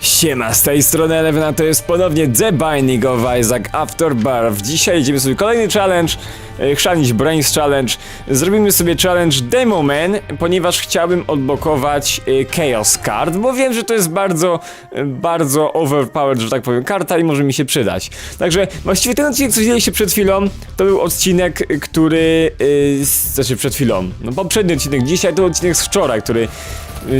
Siema, z tej strony Eleven, a to jest ponownie The Binding of Isaac Afterbarth. Dzisiaj idziemy sobie kolejny challenge, e, chrzanić Brains Challenge. Zrobimy sobie challenge Demo Man, ponieważ chciałbym odblokować e, Chaos Card, bo wiem, że to jest bardzo, e, bardzo overpowered, że tak powiem, karta i może mi się przydać. Także właściwie ten odcinek, co widzieliście przed chwilą, to był odcinek, który, z- znaczy przed chwilą, no poprzedni odcinek, dzisiaj to odcinek z wczoraj, który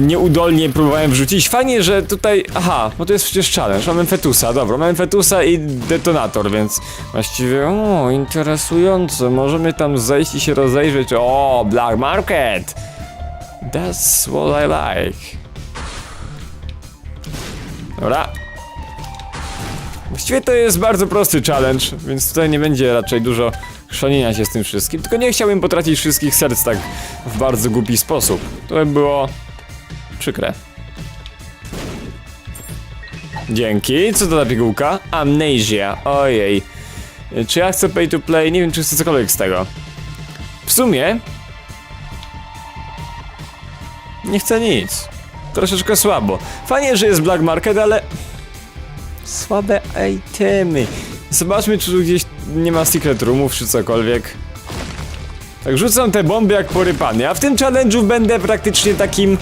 nieudolnie próbowałem wrzucić. Fajnie, że tutaj. Aha, bo to jest przecież challenge. Mamy fetusa, dobra, mamy fetusa i detonator, więc właściwie. O, interesujące. Możemy tam zejść i się rozejrzeć. O, Black Market! That's what I like. Dobra. Właściwie to jest bardzo prosty challenge, więc tutaj nie będzie raczej dużo chrzanienia się z tym wszystkim. Tylko nie chciałbym potracić wszystkich serc tak w bardzo głupi sposób. To by było Przykre. Dzięki. Co to za pigułka? Amnesia. Ojej. Czy ja chcę pay to play? Nie wiem, czy chcę cokolwiek z tego. W sumie... Nie chcę nic. Troszeczkę słabo. Fajnie, że jest Black Market, ale... Słabe itemy. Zobaczmy, czy tu gdzieś nie ma secret roomów, czy cokolwiek. Tak, rzucam te bomby jak porypany, a w tym challenge'u będę praktycznie takim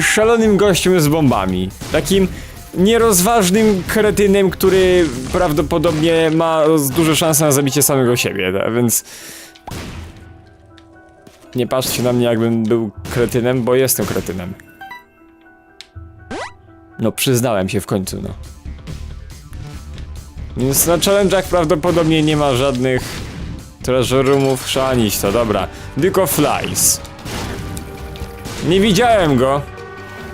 szalonym gościem z bombami. Takim nierozważnym kretynem, który prawdopodobnie ma duże szanse na zabicie samego siebie, tak? więc... Nie patrzcie na mnie jakbym był kretynem, bo jestem kretynem. No przyznałem się w końcu, no. Więc na challenge'ach prawdopodobnie nie ma żadnych treasure roomów, szanić to, dobra. Tylko flies. Nie widziałem go.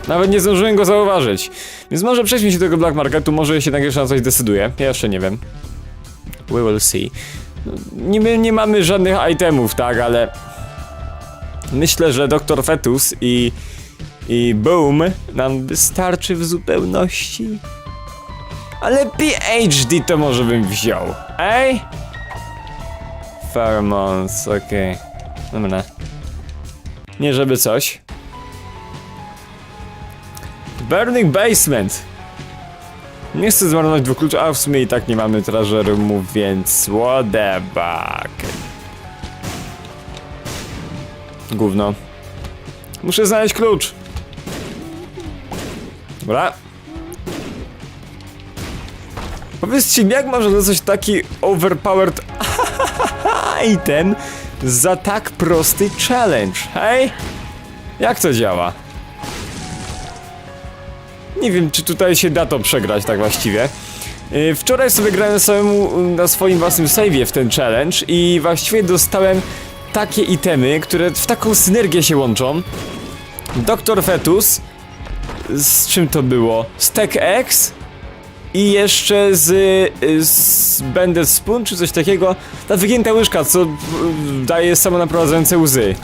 Nawet nie zdążyłem go zauważyć. Więc może przejdźmy się do tego Black Marketu, może się jeszcze na coś decyduje. Ja jeszcze nie wiem. We will see. No, nie mamy żadnych itemów, tak, ale... Myślę, że Dr. Fetus i... i Boom nam wystarczy w zupełności. Ale PhD to może bym wziął. Ej? Pheromones, okej. Dobra. Nie żeby coś. Burning Basement. Nie chcę zmarnować dwóch kluczy, a w sumie i tak nie mamy treasure więc what the fuck. Gówno. Muszę znaleźć klucz. Dobra. Powiedzcie mi, jak może dostać taki overpowered item za tak prosty challenge, hej? Jak to działa? Nie wiem, czy tutaj się da to przegrać tak właściwie. Yy, Wczoraj sobie grałem samemu na swoim własnym save'ie w ten challenge i właściwie dostałem takie itemy, które w taką synergię się łączą. Doktor Fetus, z czym to było? Stack X i jeszcze z, y, z Spoon, czy coś takiego. Ta wygięta łyżka, co y, daje samonaprowadzające łzy.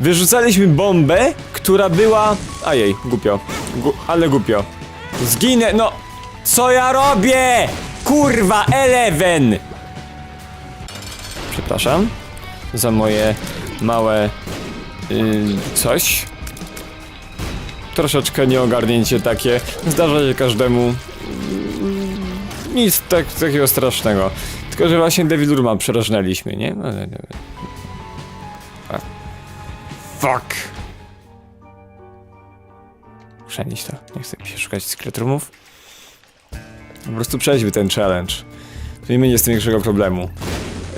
Wyrzucaliśmy bombę, która była... Ajej, głupio. Gu ale głupio. Zginę, no... Co ja robię? Kurwa, Eleven! Przepraszam za moje małe... y, coś troszeczkę nieogarnięcie takie. Zdarza się każdemu. Nic tak, takiego strasznego. Tylko, że właśnie Devil Rooma przerażnęliśmy, nie? No, no, no. A. Fuck! Przenieść to. Nie chcę się szukać secret roomów. Po prostu przejdźmy ten challenge. To nie z tym większego problemu.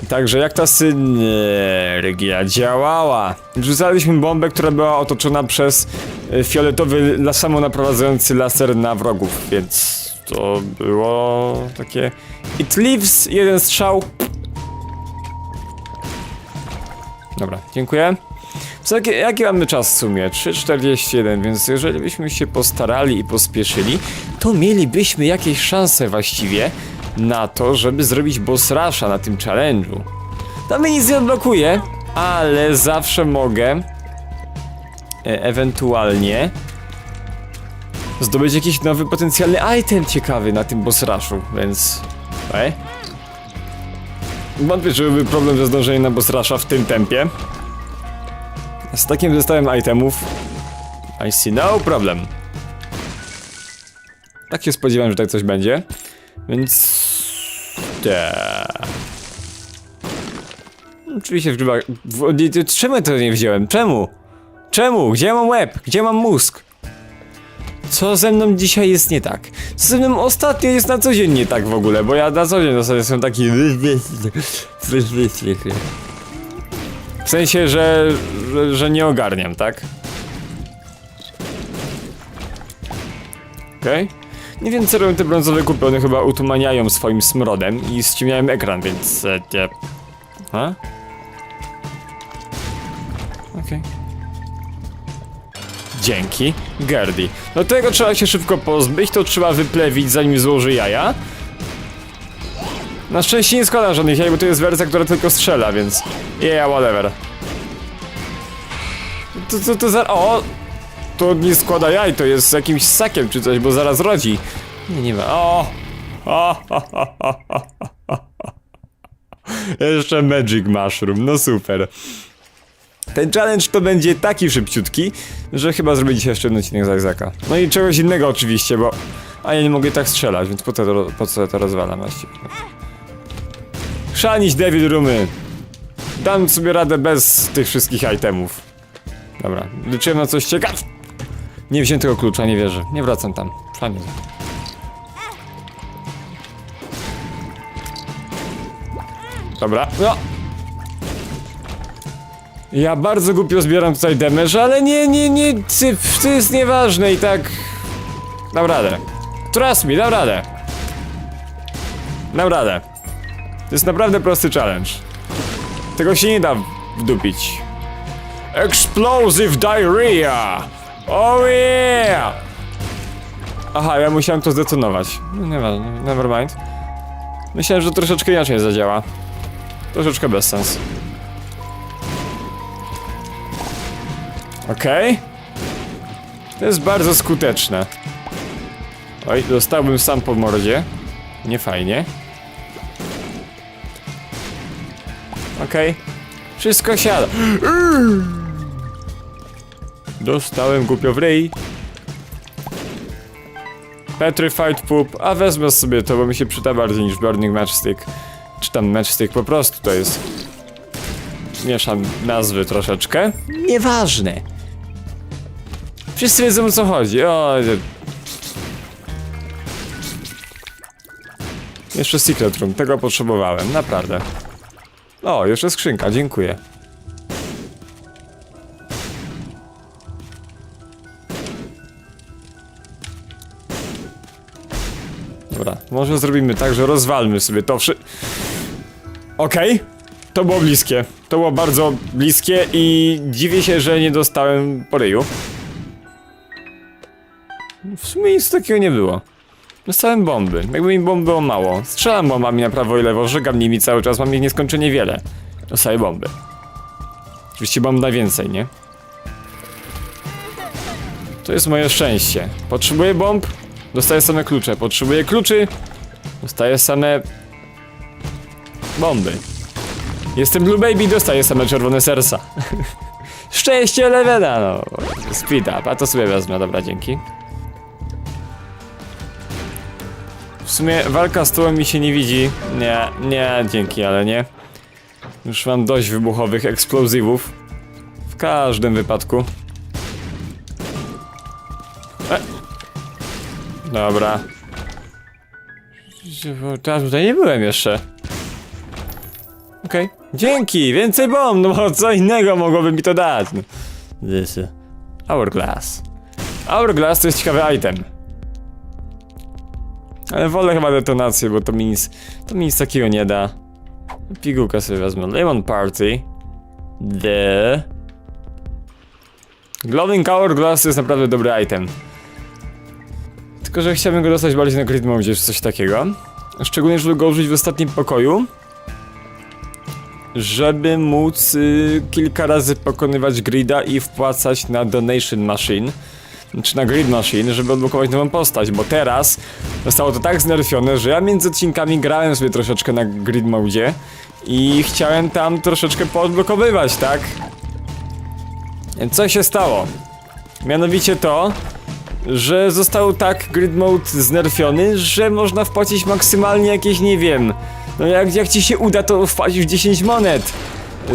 Także jak ta synergia działała? Rzucaliśmy bombę, która była otoczona przez e, fioletowy samonaprowadzający laser na wrogów, więc to było takie... It leaves, jeden strzał. Dobra, dziękuję. Co, jaki, jaki mamy czas w sumie? 3.41, więc jeżeli byśmy się postarali i pospieszyli, to mielibyśmy jakieś szanse właściwie na to, żeby zrobić boss rusha na tym challenge'u. To mnie nic nie odblokuje, ale zawsze mogę e, ewentualnie zdobyć jakiś nowy potencjalny item ciekawy na tym boss rushu, więc... Ej. Wątpię, że byłby problem ze zdążeniem na boss rusha w tym tempie. Z takim zestawem itemów I see no problem. Tak się spodziewałem, że tak coś będzie. Więc... Tak. Oczywiście w grzybach... Czemu to nie wziąłem? Czemu? Czemu? Gdzie mam łeb? Gdzie mam mózg? Co ze mną dzisiaj jest nie tak? Co ze mną ostatnio jest na co dzień nie tak w ogóle? Bo ja na co dzień w zasadzie jestem taki... W sensie, że, że, że nie ogarniam, tak? Okej. Nie wiem co robią te brązowe kupy, one chyba utumaniają swoim smrodem i ściemniałem ekran, więc... E, nie. A? Okej. Dzięki, Gerdi. No tego trzeba się szybko pozbyć, to trzeba wyplewić zanim złoży jaja. Na szczęście nie składam żadnych jaj, bo to jest wersja, która tylko strzela, więc... Yeah, whatever. To, to, to za... O! To nie składa jaj, to jest jakimś ssakiem czy coś, bo zaraz rodzi. Nie, nie ma. O! o. Jeszcze Magic Mushroom, no super. Ten challenge to będzie taki szybciutki, że chyba zrobię dzisiaj jeszcze jeden odcinek z. No i czegoś innego oczywiście, bo... A ja nie mogę tak strzelać, więc po co to, po co to rozwalam właściwie? Szanić Devil Roomy! Dam sobie radę bez tych wszystkich itemów. Dobra, liczyłem na coś ciekaw. Nie wziąłem tego klucza, nie wierzę. Nie wracam tam. Fajnie. Dobra. No. Ja bardzo głupio zbieram tutaj damage, ale nie, nie, nie, ty, to jest nieważne i tak... Dam radę. Trust me, dam radę. Dam radę. To jest naprawdę prosty challenge. Tego się nie da wdupić. Explosive Diarrhea! Oh yeah! Aha, ja musiałem to zdetonować. No nie ma, never mind. Myślałem, że troszeczkę inaczej zadziała. Troszeczkę bez sens. Okej. To jest bardzo skuteczne. Oj, dostałbym sam po mordzie. Nie fajnie. Okej. Wszystko siada. Dostałem głupio w ryj. Petrified Poop, a wezmę sobie to, bo mi się przyda bardziej niż Burning Matchstick. Czy tam Matchstick po prostu to jest. Mieszam nazwy troszeczkę. Nieważne. Wszyscy wiedzą o co chodzi. O. Jeszcze Secret Room, tego potrzebowałem, naprawdę. O, jeszcze skrzynka, dziękuję. Dobra, może zrobimy tak, że rozwalmy sobie to wszy... Okej, to było bliskie. To było bardzo bliskie i dziwię się, że nie dostałem po ryju. W sumie nic takiego nie było. Dostałem bomby. Jakby mi bomby było mało. Strzelam bombami na prawo i lewo, żegam nimi cały czas, mam ich nieskończenie wiele. Dostaję bomby. Oczywiście bomb najwięcej, nie? To jest moje szczęście. Potrzebuję bomb, dostaję same klucze. Potrzebuję kluczy, dostaję same... bomby. Jestem Blue Baby, dostaję same czerwone serca. Szczęście Levena, no. Speed up, a to sobie wezmę, dobra, dzięki. Sumie walka z tyłem mi się nie widzi. Nie, nie, dzięki, ale nie. Już mam dość wybuchowych eksplozywów. W każdym wypadku. E. Dobra. Teraz tutaj nie byłem jeszcze. Okej. Dzięki! Więcej bomb! No bo co innego mogłoby mi to dać? No. Hourglass. Hourglass to jest ciekawy item. Ale wolę chyba detonację, bo to mi nic, to mi nic takiego nie da. Pigułkę sobie wezmę. Lemon Party. The... Glowing Hourglass to jest naprawdę dobry item. Tylko, że chciałbym go dostać bardziej na grid mode, czy coś takiego. Szczególnie, żeby go użyć w ostatnim pokoju. Żeby móc y, kilka razy pokonywać grida i wpłacać na donation machine czy na Grid Machine, żeby odblokować nową postać, bo teraz zostało to tak znerfione, że ja między odcinkami grałem sobie troszeczkę na Grid Mode i chciałem tam troszeczkę poodblokowywać, tak? Co się stało? Mianowicie to, że został tak grid mode znerfiony, że można wpłacić maksymalnie jakieś, nie wiem, no jak, jak ci się uda, to wpłacisz 10 monet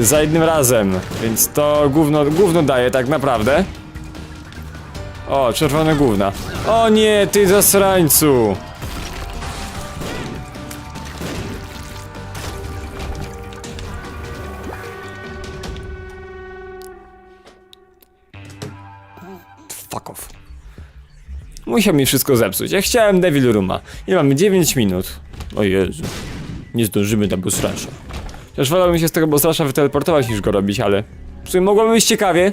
za jednym razem, więc to gówno, gówno daje tak naprawdę. O, czerwone gówna. O nie, ty zasrańcu! Fuck off. Musiał mi wszystko zepsuć. Ja chciałem Devil Rooma. I mamy 9 minut. O Jezu. Nie zdążymy do busrasza. Chociaż wolałbym się z tego busrasza wyteleportować niż go robić, ale... W sumie mogłoby być ciekawie.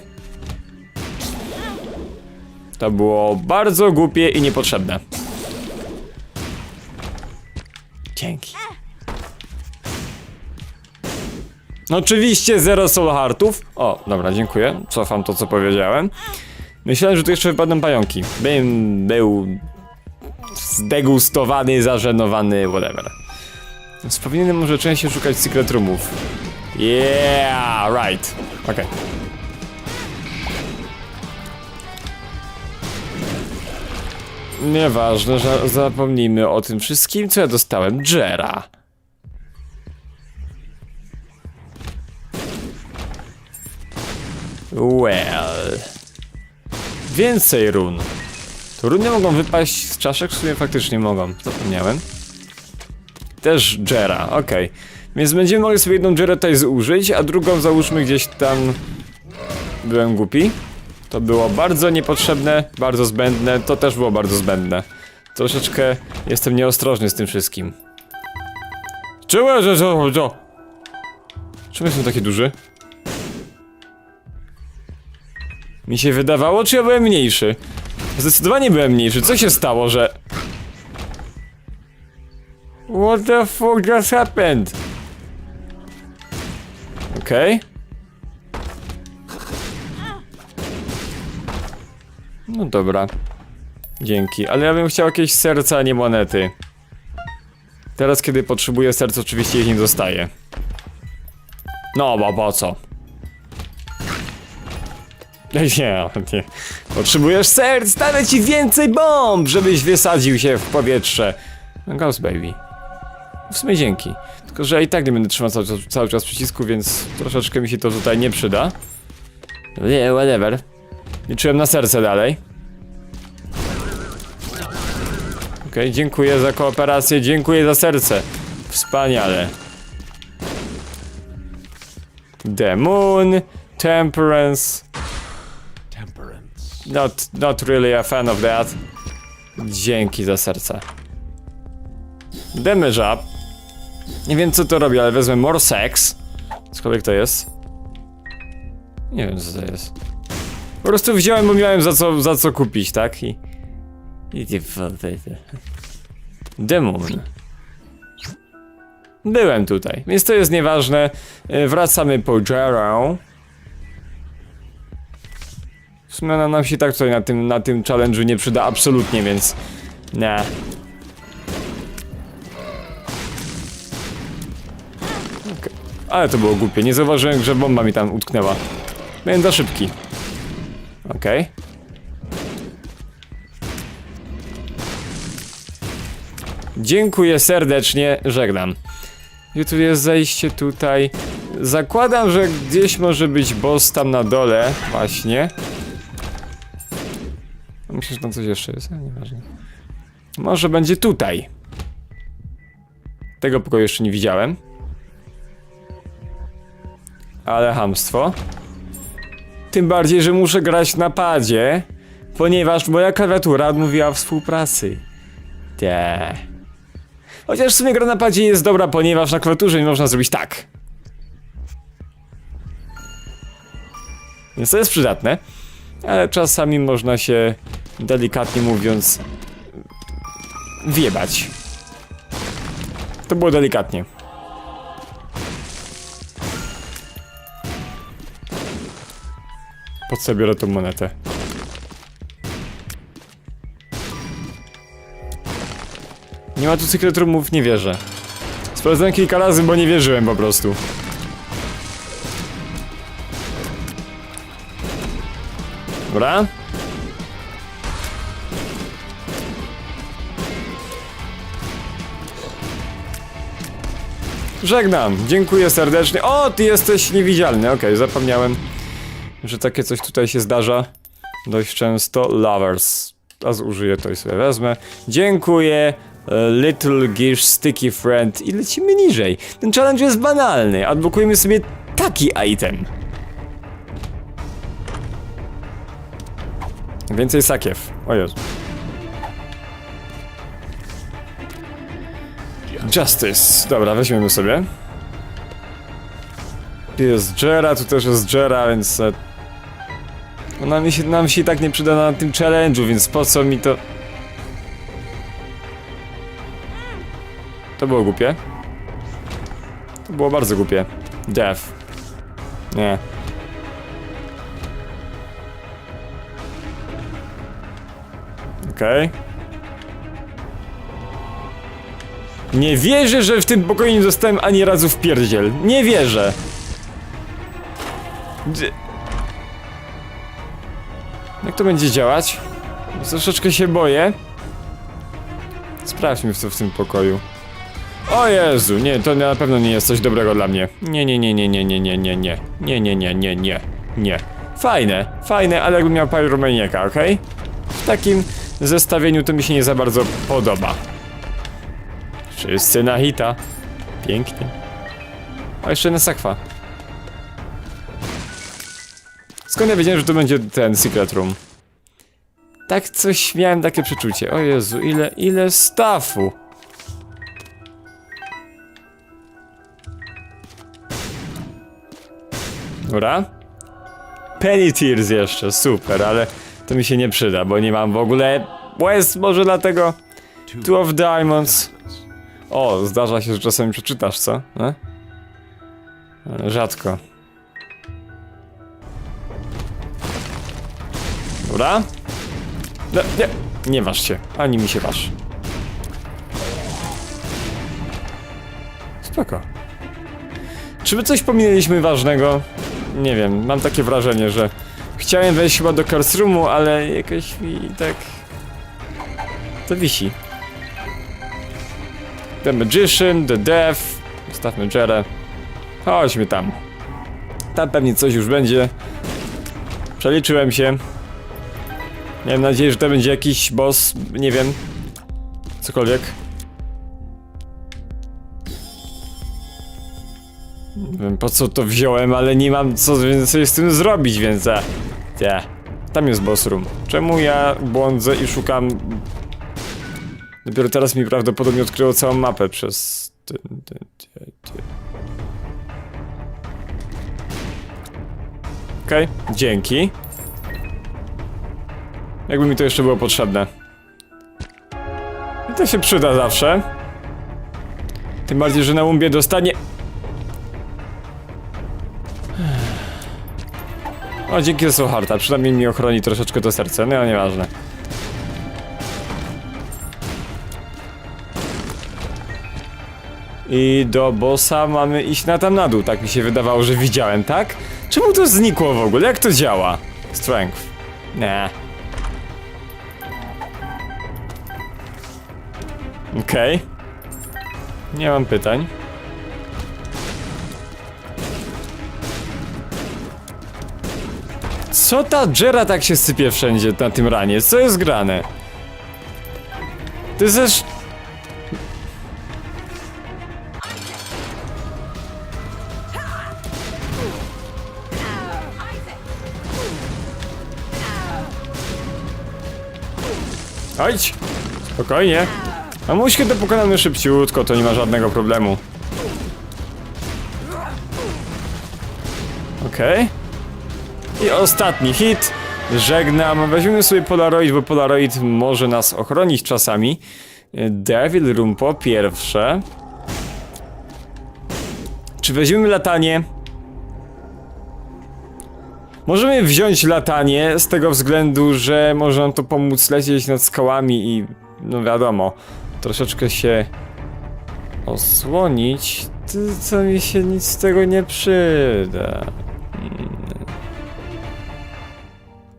To było bardzo głupie i niepotrzebne. Dzięki. No oczywiście zero soul heartów. O, dobra, dziękuję. Cofam to, co powiedziałem. Myślałem, że tu jeszcze wypadną pająki. Bym był zdegustowany, zażenowany, whatever. Więc powinienem może częściej szukać secret roomów. Yeah, right. Okej. Nieważne, że zapomnijmy o tym wszystkim, co ja dostałem. Jera. Well. Więcej run. To runy mogą wypaść z czaszek? W sumie faktycznie mogą. Zapomniałem. Też Jera, okej. Więc będziemy mogli sobie jedną Jerę tutaj zużyć, a drugą załóżmy gdzieś tam... Byłem głupi. To było bardzo niepotrzebne, bardzo zbędne, to też było bardzo zbędne. Troszeczkę jestem nieostrożny z tym wszystkim. Czemu, że to, to? Czemu jestem taki duży? Mi się wydawało, czy ja byłem mniejszy? Zdecydowanie byłem mniejszy. Co się stało, że... What the fuck just happened? Okej. No dobra. Dzięki, ale ja bym chciał jakieś serca, a nie monety. Teraz, kiedy potrzebuję serc, oczywiście ich nie dostaję. No, bo po co? Nie, nie. Potrzebujesz serc, damy ci więcej bomb, żebyś wysadził się w powietrze. No Ghost Baby. W sumie dzięki. Tylko, że ja i tak nie będę trzymał cały, cały czas przycisku, więc troszeczkę mi się to tutaj nie przyda. Nie, whatever. Liczyłem na serce dalej. Okej, dziękuję za kooperację, dziękuję za serce. Wspaniale. The Moon, Temperance. Not, not really a fan of that. Dzięki za serce. Damage up. Nie wiem co to robi, ale wezmę more sex. Cokolwiek to jest. Nie wiem co to jest. Po prostu wziąłem, bo miałem za co, za co kupić, tak? I... I... i- Demon. Byłem tutaj, więc to jest nieważne. E, Wracamy po Jarrow. W sumie nam się tak tutaj na tym, na tym challenge'u nie przyda absolutnie, więc... Nie. Okej. Ale to było głupie, nie zauważyłem, że bomba mi tam utknęła. Byłem za szybki. Okej. Dziękuję serdecznie, żegnam. I tu jest zejście tutaj. Zakładam, że gdzieś może być boss tam na dole, właśnie. Myślę, że tam coś jeszcze jest, ale nieważne. Może będzie tutaj. Tego pokoju jeszcze nie widziałem. Ale hamstwo. Tym bardziej, że muszę grać na padzie, ponieważ moja klawiatura odmówiła współpracy. Te. Chociaż w sumie gra na padzie jest dobra, ponieważ na klawiaturze nie można zrobić tak. Więc to jest przydatne, ale czasami można się, delikatnie mówiąc, wjebać. To było delikatnie. Po co biorę tą monetę? Nie ma tu cykletrumów, nie wierzę. Sprawdzałem kilka razy, bo nie wierzyłem po prostu. Dobra. Żegnam, dziękuję serdecznie. O, ty jesteś niewidzialny, okej, okay, zapomniałem, że takie coś tutaj się zdarza dość często. Lovers. A zużyję to i sobie wezmę. Dziękuję. Little Gish Sticky Friend i lecimy niżej. Ten challenge jest banalny, odblokujemy sobie taki item. Więcej sakiew, o Jezu. Justice. Dobra, weźmiemy sobie. Tu jest Jera, tu też jest Jera, więc... e, no Nam się, nam się i tak nie przyda na tym challenge'u, więc po co mi to... To było głupie. To było bardzo głupie. Death. Nie. Okej. Nie wierzę, że w tym pokoju nie dostałem ani razu w pierdziel. Nie wierzę. D Jak to będzie działać? Troszeczkę się boję. Sprawdźmy to w tym pokoju. O Jezu, nie, to na pewno nie jest coś dobrego dla mnie. Nie, nie, nie, nie, nie, nie, nie, nie, nie. Nie, nie, nie, nie, nie, nie. Fajne, fajne, ale jakbym miał Pyromaniaka, okej? W takim zestawieniu to mi się nie za bardzo podoba. Wszyscy na hita. Pięknie. A jeszcze na sakwa. Skąd ja wiedziałem, że to będzie ten secret room? Tak coś miałem takie przeczucie. O Jezu, ile, ile stafu. Dobra. Penny Tears jeszcze, super, ale to mi się nie przyda, bo nie mam w ogóle łez, może dlatego Two of Diamonds. O, zdarza się, że czasem przeczytasz, co? E? E, Rzadko. Dobra. No, nie, nie waż się, ani mi się waż. Spoko. Czy my coś pominęliśmy ważnego? Nie wiem, mam takie wrażenie, że chciałem wejść chyba do Cars Roomu, ale jakoś mi tak... To wisi. The Magician, The Death. Zostawmy Jerę. Chodźmy tam. Tam pewnie coś już będzie. Przeliczyłem się. Miałem nadzieję, że to będzie jakiś boss, nie wiem. Cokolwiek. Wiem po co to wziąłem, ale nie mam co więcej z tym zrobić, więc... A, ja. Tam jest boss room. Czemu ja błądzę i szukam Dopiero teraz mi prawdopodobnie odkryło całą mapę przez... Okej, dzięki. Jakby mi to jeszcze było potrzebne. I to się przyda zawsze. Tym bardziej, że na umbie dostanie... O, dzięki za Soulhearta. Przynajmniej mi ochroni troszeczkę to serce, no nieważne. I do bossa mamy iść na tam na dół, tak mi się wydawało, że widziałem, tak? Czemu to znikło w ogóle? Jak to działa? Strength. Nie. Okej. Nie mam pytań. Co ta Jera tak się sypie wszędzie na tym ranie? Co jest grane? Jest też... Chodź! Spokojnie. A muśkę to pokonamy szybciutko, to nie ma żadnego problemu. Okej. I ostatni hit. Żegnam. Weźmiemy sobie Polaroid, bo Polaroid może nas ochronić czasami. Devil Room po pierwsze. Czy weźmiemy latanie? Możemy wziąć latanie z tego względu, że może nam to pomóc lecieć nad skałami i no wiadomo, troszeczkę się osłonić, to, co mi się nic z tego nie przyda.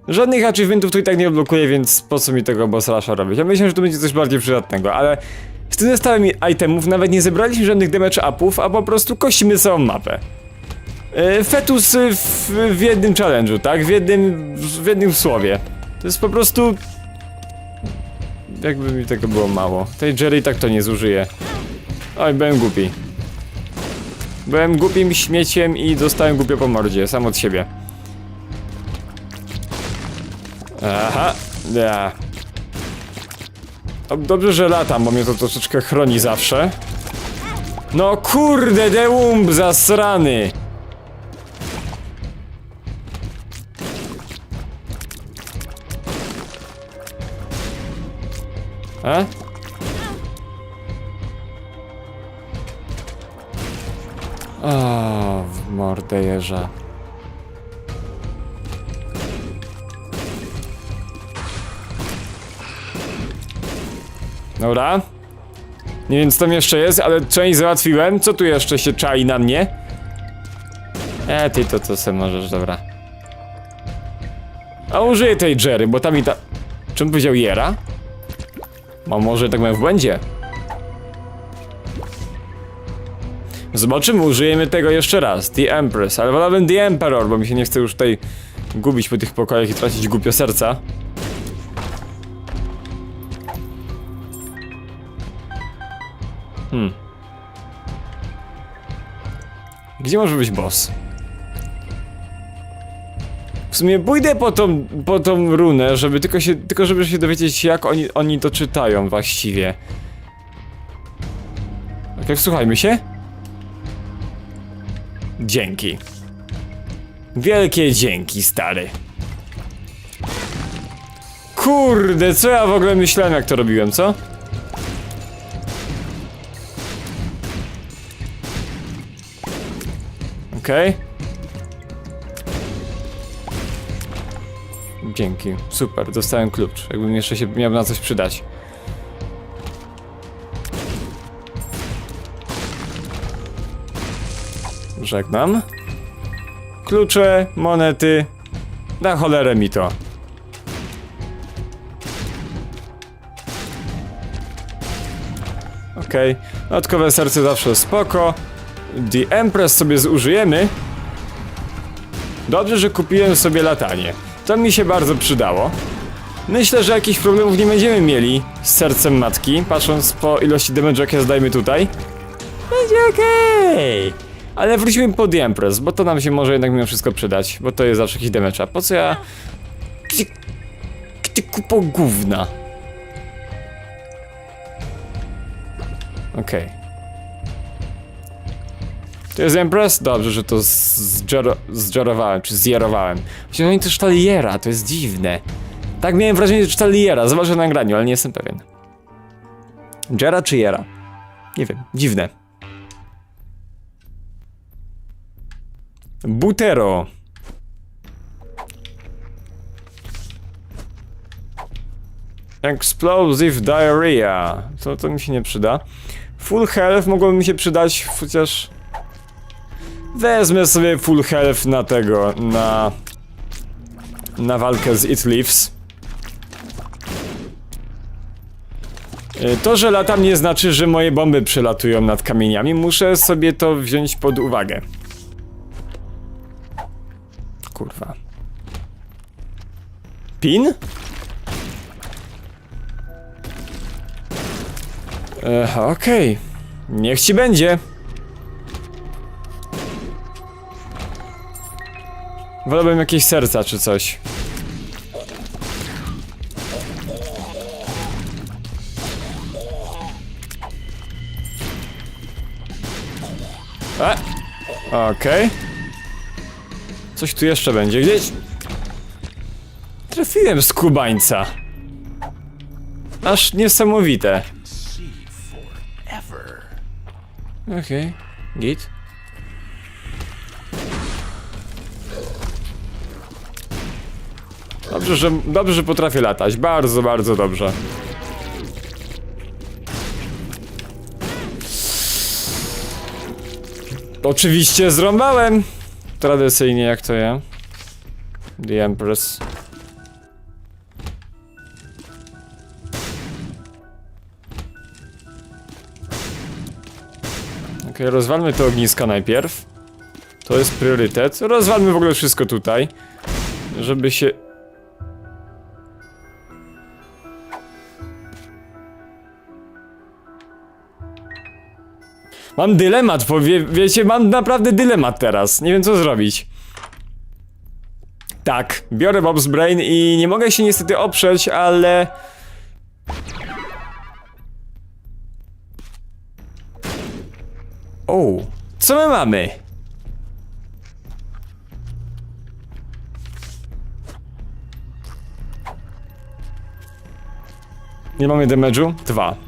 Żadnych achievementów tu i tak nie odblokuję, więc po co mi tego boss rusha robić? Ja myślę, że to będzie coś bardziej przydatnego, ale Z tym zestawem itemów nawet nie zebraliśmy żadnych damage upów, a po prostu kościmy całą mapę. E, Fetus y, w, w jednym challenge'u, tak? W jednym, w jednym słowie. To jest po prostu... Jakby mi tego było mało. Tej Jerry tak to nie zużyje. Oj, byłem głupi. Byłem głupim śmieciem i dostałem głupio po mordzie, sam od siebie. Aha, ja. Dobrze, że latam, bo mnie to troszeczkę chroni zawsze. No kurde, deumb zasrany! A? O, w mordę jeża. Dobra. Nie wiem co tam jeszcze jest, ale część załatwiłem. Co tu jeszcze się czai na mnie? E, ty to co se możesz, dobra. A użyję tej Jerry, bo tam i ta... Czym powiedział Jera? A może tak byłem w błędzie? Zobaczymy, użyjemy tego jeszcze raz. The Empress, ale wolałbym The Emperor, bo mi się nie chce już tutaj gubić po tych pokojach i tracić głupio serca. Gdzie może być boss? W sumie pójdę po tą, po tą runę, żeby tylko się, tylko żeby się dowiedzieć jak oni, oni to czytają właściwie. Okej, wsłuchajmy się. Dzięki. Wielkie dzięki, stary. Kurde, co ja w ogóle myślałem jak to robiłem, co? Okej. Dzięki, super, dostałem klucz. Jakbym jeszcze się miał na coś przydać. Żegnam. Klucze, monety. Na cholerę mi to. Okej, dodatkowe serce zawsze spoko. The Empress sobie zużyjemy. Dobrze, że kupiłem sobie latanie. To mi się bardzo przydało. Myślę, że jakichś problemów nie będziemy mieli z sercem matki, patrząc po ilości damage, jakie zdajemy tutaj. Będzie okej. Ale wrócimy po The Empress, bo to nam się może jednak mimo wszystko przydać, bo to jest zawsze jakiś damage. A po co ja... Gdzie... Gdzie kupo gówna? Okej. To jest Empress? Dobrze, że to zdzerowałem, czy zjerowałem. Właściwie oni to czytali Jera, to jest dziwne. Tak miałem wrażenie, że czytali Jera, zobaczę na nagraniu, ale nie jestem pewien. Jera czy Jera? Nie wiem, dziwne. Butero. Explosive Diarrhea. To, to mi się nie przyda. Full health mogłoby mi się przydać, chociaż... Wezmę sobie full health na tego, na... Na walkę z It Leaves. Y, To, że latam nie znaczy, że moje bomby przelatują nad kamieniami. Muszę sobie to wziąć pod uwagę. Kurwa. Pin? E, Okej. Niech ci będzie. Wolałbym jakieś serca czy coś. E, Okej. Coś tu jeszcze będzie gdzieś. Trafiłem z kubańca. Aż niesamowite. Okej, git. Dobrze, że, dobrze, że potrafię latać. Bardzo, bardzo dobrze. Oczywiście zrąbałem. Tradycyjnie jak to ja. The Empress. Okej, rozwalmy te ogniska najpierw. To jest priorytet. Rozwalmy w ogóle wszystko tutaj. Żeby się... Mam dylemat, bo wie, wiecie, mam naprawdę dylemat teraz. Nie wiem co zrobić. Tak, biorę Bob's Brain i nie mogę się niestety oprzeć, ale... O, co my mamy? Nie mamy damage'u? Dwa.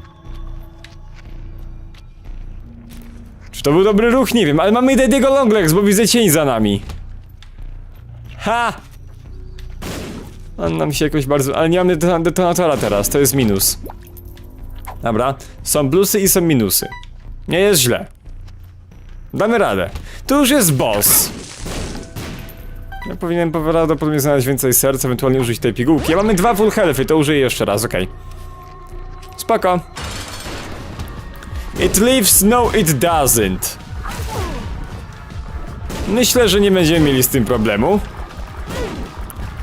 To był dobry ruch? Nie wiem, ale mamy Dediego Longlegs, bo widzę cień za nami. Ha! On nam się jakoś bardzo... Ale nie mamy detona- detonatora teraz, to jest minus. Dobra, są plusy i są minusy. Nie jest źle. Damy radę. Tu już jest boss. Ja powinienem prawdopodobnie znaleźć więcej serc, ewentualnie użyć tej pigułki. Ja mamy dwa full healthy, to użyję jeszcze raz, okej. Spoko. It lives, no it doesn't. Myślę, że nie będziemy mieli z tym problemu.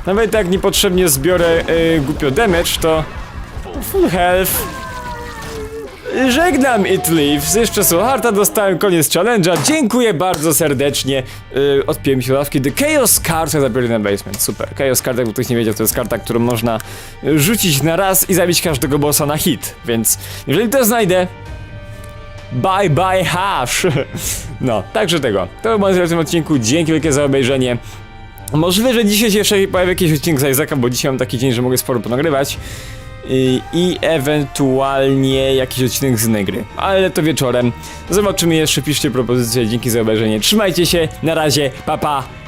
Nawet jak niepotrzebnie zbiorę yy, głupio damage, to full health. Żegnam It Lives, jeszcze Soulharta dostałem koniec challenge'a, dziękuję bardzo serdecznie. Yy, odpiłem się ławki The Chaos Card za na Basement, super. Chaos Card, jakby ktoś nie wiedział, to jest karta, którą można y, rzucić na raz i zabić każdego bossa na hit, więc jeżeli to znajdę, Bye bye hash! No, także tego. To było na tym odcinku. Dzięki wielkie za obejrzenie. Możliwe, że dzisiaj się jeszcze pojawi jakiś odcinek z Isaaca, bo dzisiaj mam taki dzień, że mogę sporo ponagrywać. I, I ewentualnie jakiś odcinek z innej gry. Ale to wieczorem. Zobaczymy jeszcze, piszcie propozycje. Dzięki za obejrzenie. Trzymajcie się, na razie, papa. Pa.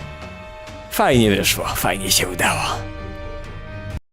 Fajnie wyszło, fajnie się udało.